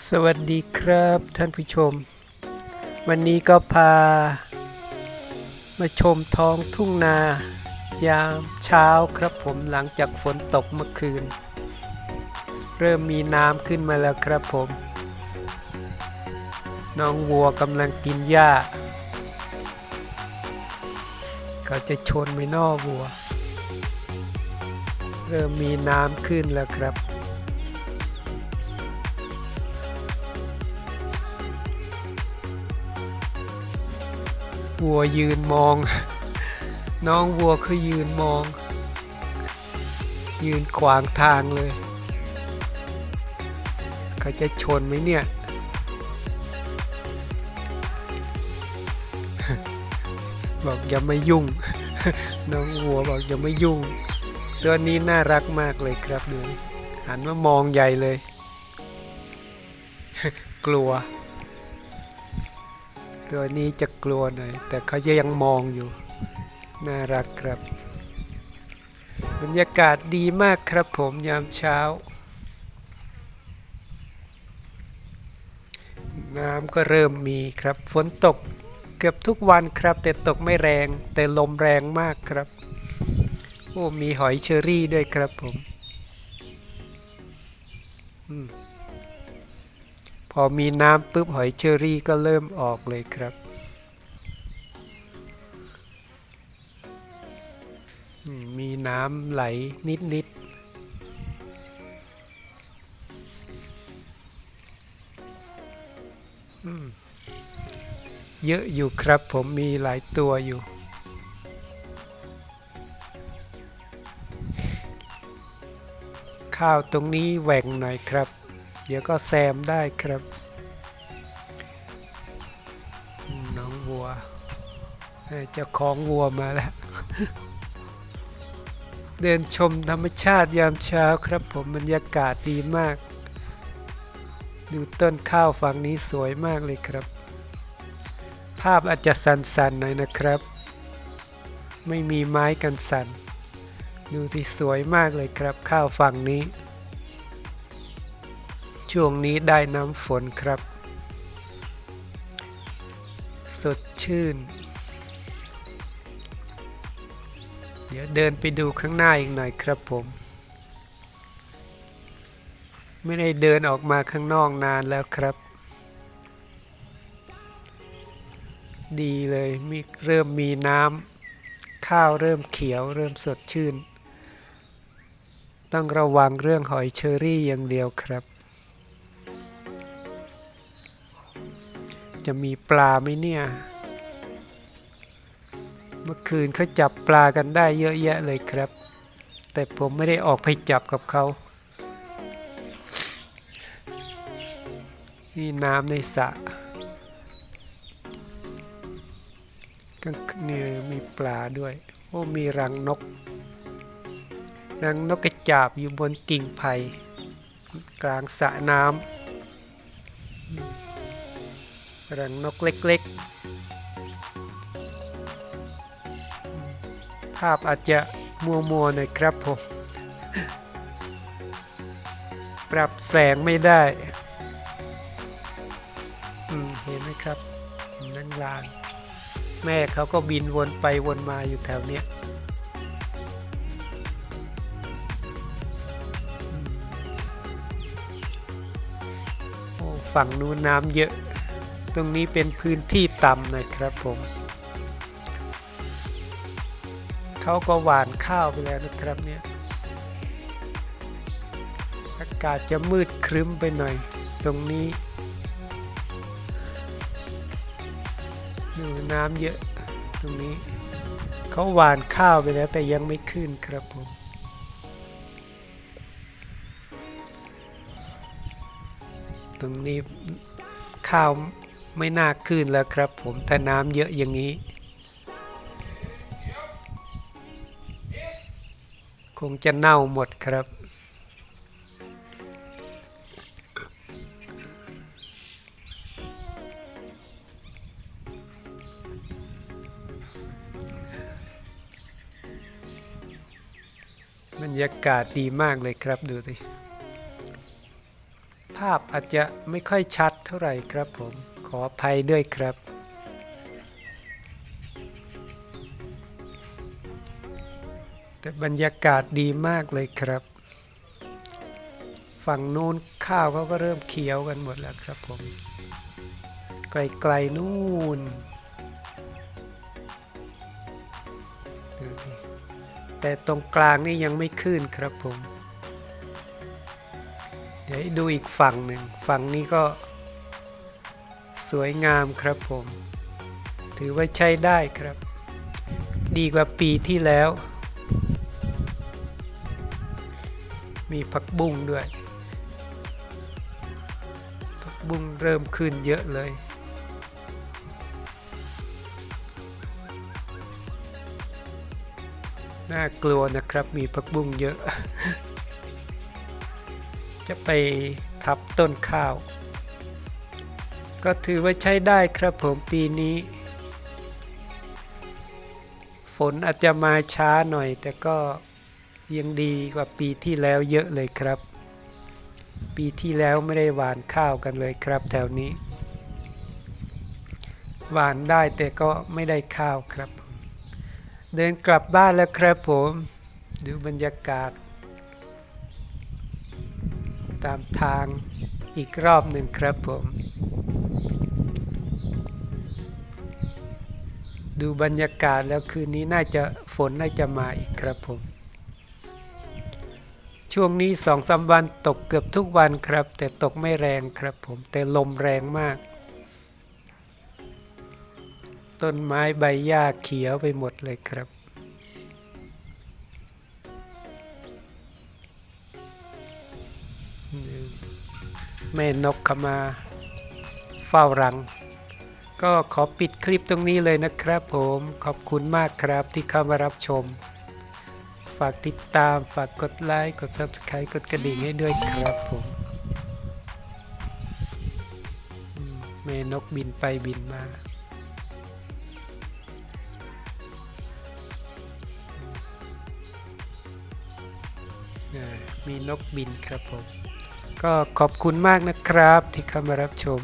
สวัสดีครับท่านผู้ชม วันนี้ก็พา มาชมท้องทุ่งนายามเช้าครับผมหลังจากฝนตกเมื่อคืน เริ่มมีน้ำขึ้นมาแล้วครับผม น้องวัวกำลังกินหญ้าเขาจะชนไม่นอวัว เริ่มมีน้ำขึ้นแล้วครับ วัวยืนมอง น้องวัวเขายืนมอง ยืนขวางทางเลยเขาจะชนไหมเนี่ย บอกอย่ามายุ่ง น้องวัวบอกอย่ามายุ่ง ตัวนี้น่ารักมากเลยครับดูหันมามองใหญ่เลย กลัว ตัวนี้จะกลัวหน่อย แต่เขาจะยังมองอยู่ น่ารักครับ บรรยากาศดีมากครับผมยามเช้า น้ำก็เริ่มมีครับ ฝนตกเกือบทุกวันครับ แต่ตกไม่แรง แต่ลมแรงมากครับ โอ้ มีหอยเชอรี่ด้วยครับผมอม พอมีน้ำปุ๊บหอยเชอรี่ก็เริ่มออกเลยครับ มีน้ำไหลนิดนิด ๆเยอะอยู่ครับผมมีหลายตัวอยู่ ข้าวตรงนี้แหว่งหน่อยครับ เดี๋ยวก็แซมได้ครับน้องวัวเจ้าของวัวมาแล้ว เดินชมธรรมชาติยามเช้าครับผมบรรยากาศดีมาก ดูต้นข้าวฝั่งนี้สวยมากเลยครับ ภาพอาจจะสั่นๆหน่อยนะครับ ไม่มีไม้กันสั่น ดูที่สวยมากเลยครับข้าวฝั่งนี้ ช่วงนี้ได้น้ำฝนครับ สดชื่น เดี๋ยวเดินไปดูข้างหน้าอีกหน่อยครับผม ไม่ได้เดินออกมาข้างนอกนานแล้วครับ ดีเลยมีเริ่มมีน้ำข้าวเริ่มเขียวเริ่มสดชื่น ต้องระวังเรื่องหอยเชอรี่อย่างเดียวครับ จะมีปลาไหมเนี่ย เมื่อคืนเขาจับปลากันได้เยอะแยะเลยครับ แต่ผมไม่ได้ออกไปจับกับเขานี่น้ำในสระก็เนี่ยมีปลาด้วย โอ้มีรังนก รังนกกระจาบอยู่บนกิ่งไผ่กลางสระน้ำ รังนกเล็กๆ ภาพอาจจะมัวมัวๆหน่อยครับผม ปรับแสงไม่ได้เห็นไหมครับนั่งลานแม่เขาก็บินวนไปวนมาอยู่แถวเนี้ยฝั่งนู้นน้ำเยอะ ตรงนี้เป็นพื้นที่ต่ำนะครับผม เขาก็หวานข้าวไปแล้วนะครับเนี่ย อากาศจะมืดครึ้มไปหน่อย ตรงนี้ดูน้ำเยอะตรงนี้เขาหวานข้าวไปแล้วแต่ยังไม่ขึ้นครับผมตรงนี้ข้าว ไม่น่าขึ้นแล้วครับ ผมถ้าน้ำเยอะอย่างนี้ คงจะเน่าหมดครับบรรยากาศดีมากเลยครับดูสิ ภาพอาจจะไม่ค่อยชัดเท่าไหร่ครับผม ออภัยด้วยครับ แต่บรรยากาศดีมากเลยครับ ฝั่งนู้นข้าวเขาก็เริ่มเขียวกันหมดแล้วครับผม ไกลๆนู่นแต่ตรงกลางนี่ยังไม่ขึ้นครับผม เดี๋ยวดูอีกฝั่งหนึ่งฝั่งนี้ก็ สวยงามครับผม ถือว่าใช้ได้ครับ ดีกว่าปีที่แล้ว มีผักบุ้งด้วย ผักบุ้งเริ่มขึ้นเยอะเลยน่ากลัวนะครับมีผักบุ้งเยอะ จะไปทับต้นข้าว ก็ถือว่าใช้ได้ครับผมปีนี้ ฝนอาจจะมาช้าหน่อย แต่ก็ยังดีกว่าปีที่แล้วเยอะเลยครับ ปีที่แล้วไม่ได้หวานข้าวกันเลยครับ แถวนี้ หวานได้แต่ก็ไม่ได้ข้าวครับ เดินกลับบ้านแล้วครับผม ดูบรรยากาศ ตามทางอีกรอบหนึ่งครับผม ดูบรรยากาศแล้วคืนนี้น่าจะฝนน่าจะมาอีกครับผม ช่วงนี้สองสามวันตกเกือบทุกวันครับ แต่ตกไม่แรงครับผม แต่ลมแรงมาก ต้นไม้ใบหญ้าเขียวไปหมดเลยครับ แม่นกเข้ามาเฝ้ารัง ก็ขอปิดคลิปตรงนี้เลยนะครับผมขอบคุณมากครับที่เข้ามารับชม ฝากติดตามฝากกดไลค์กด Subscribe กดกระดิ่งให้ด้วยครับผมอืมแม่นกบินไปบินมาอ่ามีนกบินครับผม ก็ขอบคุณมากนะครับที่เข้ามารับชม